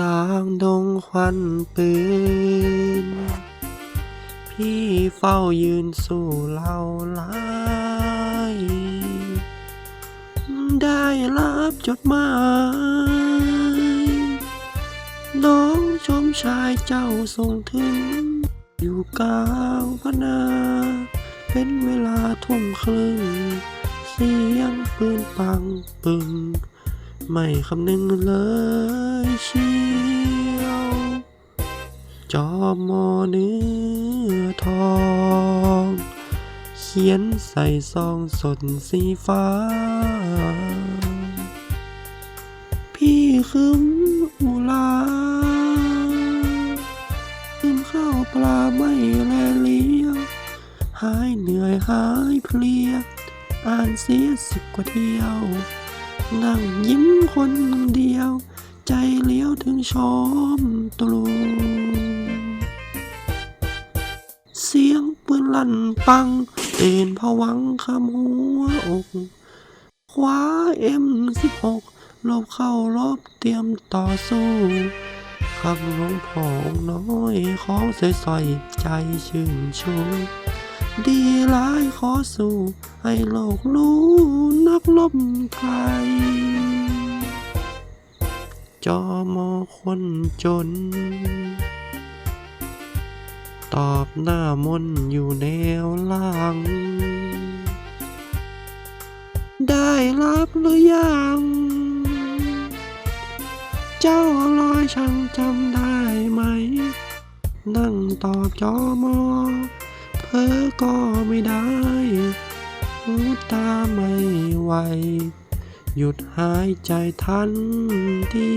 กลางดงควันปืน พี่เฝ้ายืนสู่เหล่าไล่ได้รับจดหมาย น้องชมชายเจ้าส่งถึง อยู่กลางพนา เป็นเวลาทุ่มครึ่งเสียงปืนปังปึง ไม่คำนึงเลยเชียวจอมอเนื้อทอง เขียนใส่ซองสดสีฟ้า พี่คืมอุลาคืมข้าวปลาไม่แลเลี้ยงหายเหนื่อยหายเพลีย อ่านเสียสิบกว่าเที่ยว นั่งยิ้มคนเดียว ใจเลี้ยวถึงชมตรูเสียงปืนลั่นปังตื่นผวังคำหัวอกคว้าเอ็มสิบหกลบเข้ารบเตรียมต่อสู้คำหลวงพ่อองน้อยของใส่ๆใจชื่นชู ดีร้ายขอสู้ให้โลกรู้นักลบไทย จอมอคนจน ตอบหน้ามนอยู่แนวหลังได้รับหรือยัง เจ้าลอยช่างจำได้ไหม นั่งตอบจอมอ เพ้อก็ไม่ได้หูตาไม่ไหว หยุดหายใจทันที